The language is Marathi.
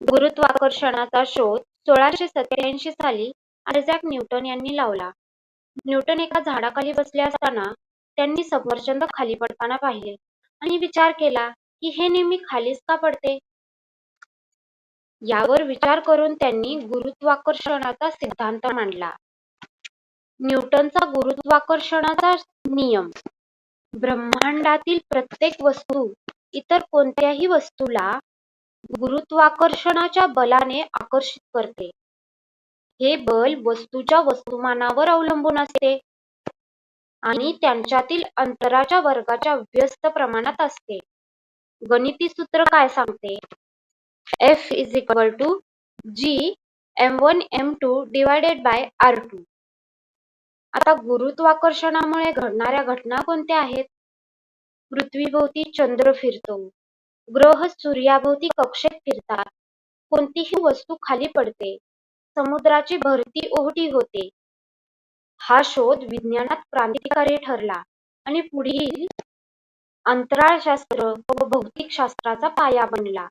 गुरुत्वाकर्षणाचा शोध सोळाशे सत्याऐंशी साली आयझॅक न्यूटन यांनी लावला. न्यूटन एका झाडाखाली बसले असताना त्यांनी सफरचंद खाली पडताना पाहिले आणि विचार केला की हे नेहमी खालीच का पडते? यावर विचार करून त्यांनी गुरुत्वाकर्षणाचा सिद्धांत मांडला. न्यूटनचा गुरुत्वाकर्षणाचा नियम ब्रह्मांडातील प्रत्येक वस्तू इतर कोणत्याही वस्तूला गुरुत्वाकर्षणाच्या बलाने आकर्षित करते. हे बल वस्तूच्या वस्तुमानावर अवलंबून असते आणि त्यांच्यातील अंतराच्या वर्गाच्या व्यस्त प्रमाणात असते. गणिती सूत्र काय सांगते? F is equal to G m1 m2 divided by r2. आता गुरुत्वाकर्षणामुळे घडणाऱ्या घटना कोणत्या आहेत? पृथ्वीभोवती चंद्र फिरतो, ग्रह सूर्याभोवती कक्षेत फिरतात, कोणतीही वस्तू खाली पडते, समुद्राची भरती ओहोटी होते. हा शोध विज्ञानात क्रांतिकारी ठरला आणि पुढील अंतराळशास्त्र व भौतिकशास्त्राचा पाया बनला.